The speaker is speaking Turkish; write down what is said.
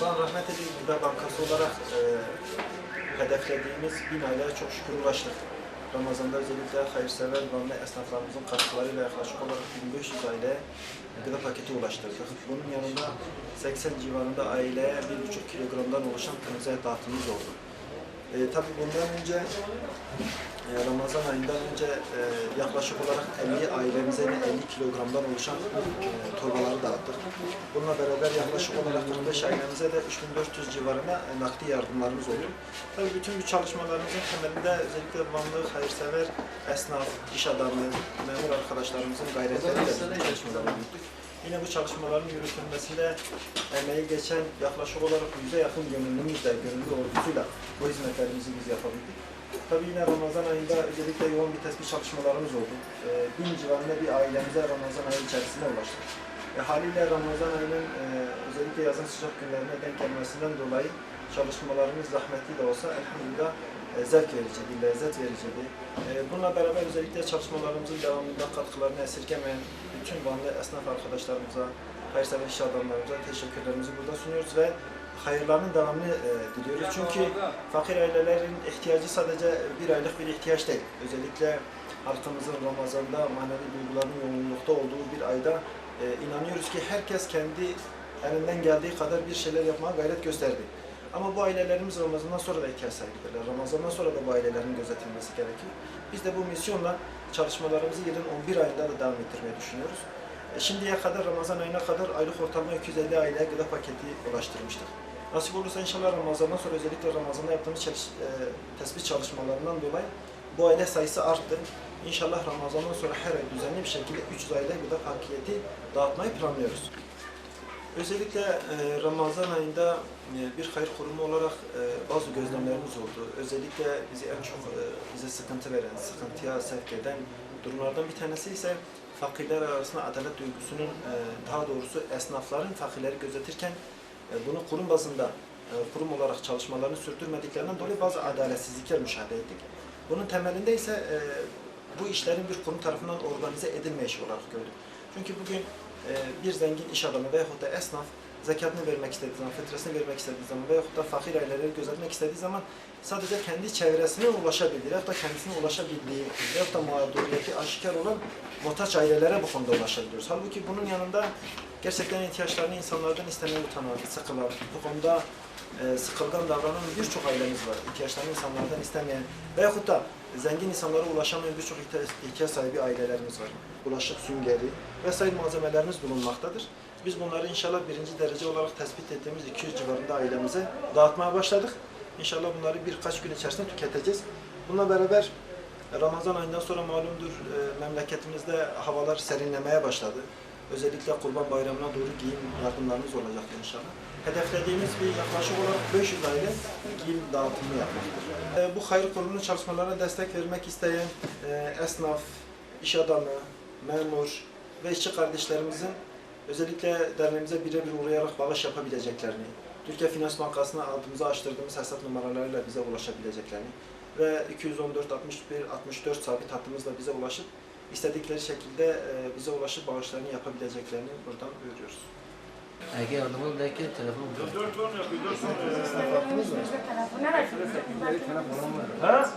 Ben Rahmet Ali Gıda Bankası olarak e, hedeflediğimiz bin aileye çok şükür ulaştık. Ramazan'da özellikle hayırsever Vanlı esnaflarımızın katkılarıyla yaklaşık olarak 1500 aileye gıda paketi ulaştırdık. Bunun yanında 80 civarında aileye 1,5 kilogramdan oluşan kırmızı dağıtımımız oldu. E, tabii bundan önce e, Ramazan ayından önce e, yaklaşık olarak 50 ailemize de 50 kilogramdan oluşan e, torbaları dağıttık. Bununla beraber yaklaşık olarak 45 ailemize de 3400 civarında e, nakdi yardımlarımız oluyor. Tabii bütün bu çalışmalarımızın temelinde özellikle Vanlı hayırsever, esnaf, iş adamı, memur arkadaşlarımızın gayretleriyle çalışmaları yürüttük. Yine bu çalışmaların yürütülmesinde emeği geçen yaklaşık olarak yüze yakın gönüllümüzle, gönüllü ordusuyla bu hizmetlerimizi biz yapabildik. Tabii yine Ramazan ayında özellikle yoğun bir tespit çalışmalarımız oldu. Ee, bin civarında bir ailemize Ramazan ayı içerisinde ulaştık. E, haliyle Ramazan ayının e, özellikle yazın sıcak günlerine denk gelmesinden dolayı çalışmalarımız zahmetli de olsa elhamdülillah zevk vericiydi, lezzet vericiydi. E, bununla beraber özellikle çalışmalarımızın devamında katkılarını esirgemeyen bütün Vanlı esnaf arkadaşlarımıza, hayırsever iş adamlarımıza teşekkürlerimizi burada sunuyoruz ve hayırlarının devamını e, diliyoruz. Çünkü fakir ailelerin ihtiyacı sadece bir aylık bir ihtiyaç değil. Özellikle halkımızın Ramazan'da manevi duyguların yoğunlukta olduğu bir ayda e, inanıyoruz ki herkes kendi elinden geldiği kadar bir şeyler yapmaya gayret gösterdi. Ama bu ailelerimiz Ramazan'dan sonra da ihtiyaç sahibidirler. Ramazan'dan sonra da bu ailelerin gözetilmesi gerekiyor. Biz de bu misyonla çalışmalarımızı yılın 11 ayında da devam ettirmeyi düşünüyoruz. E, Şimdiye kadar Ramazan ayına kadar aylık ortalama 250 aileye gıda paketi ulaştırmıştık. Nasip olursa inşallah Ramazan'dan sonra özellikle Ramazan'da yaptığımız çalış- e, tespit çalışmalarından dolayı bu aile sayısı arttı. İnşallah Ramazan'dan sonra her ay düzenli bir şekilde 300 aile gıda paketi dağıtmayı planlıyoruz. Özellikle e, Ramazan ayında e, bir hayır kurumu olarak e, bazı gözlemlerimiz oldu. Özellikle bizi en çok e, bize sıkıntı veren, sıkıntıya sevk eden durumlardan bir tanesi ise fakirler arasında adalet duygusunun, daha doğrusu esnafların fakirleri gözetirken bunu kurum bazında kurum olarak çalışmalarını sürdürmediklerinden dolayı bazı adaletsizlikler müşahede ettik. Bunun temelinde ise bu işlerin bir kurum tarafından organize edilmeyişi olarak gördük. Çünkü bugün bir zengin iş adamı veyahut da esnaf zekatını vermek istediği zaman, fetresini vermek istediği zaman veyahut da fakir aileleri gözetmek istediği zaman sadece kendi çevresine ulaşabildiği veyahut da kendisine ulaşabildiği veyahut da mağduriyeti aşikar olan muhtaç ailelere bu konuda ulaşabiliyoruz. Halbuki bunun yanında gerçekten ihtiyaçlarını insanlardan istemeye utanan, sıkılan, bu konuda e, sıkılgan davranan birçok ailemiz var. İhtiyaçlarını insanlardan istemeyen veyahut da zengin insanlara ulaşamayan birçok ihtiyaç sahibi ailelerimiz var. Bulaşık süngeri vesaire malzemelerimiz bulunmaktadır. Biz bunları inşallah birinci derece olarak tespit ettiğimiz 200 civarında ailemize dağıtmaya başladık. İnşallah bunları birkaç gün içerisinde tüketeceğiz. Bununla beraber Ramazan ayından sonra malumdur e, memleketimizde havalar serinlemeye başladı. Özellikle Kurban Bayramı'na doğru giyim yardımlarımız olacak inşallah. Hedeflediğimiz bir yaklaşık olarak 500 aile giyim dağıtımı yapmaktır. E, bu hayır kurumunun çalışmalarına destek vermek isteyen e, esnaf, iş adamı, memur ve işçi kardeşlerimizin özellikle derneğimize birebir uğrayarak bağış yapabileceklerini, Türkiye Finans Bankası'na adımızı açtırdığımız hesap numaralarıyla bize ulaşabileceklerini ve 214 61 64 sabit hattımızla bize ulaşıp istedikleri şekilde e, bize ulaşıp bağışlarını yapabileceklerini buradan duyuruyoruz. Ege yardımı belki telefon Esnaf hattımız var. Ha?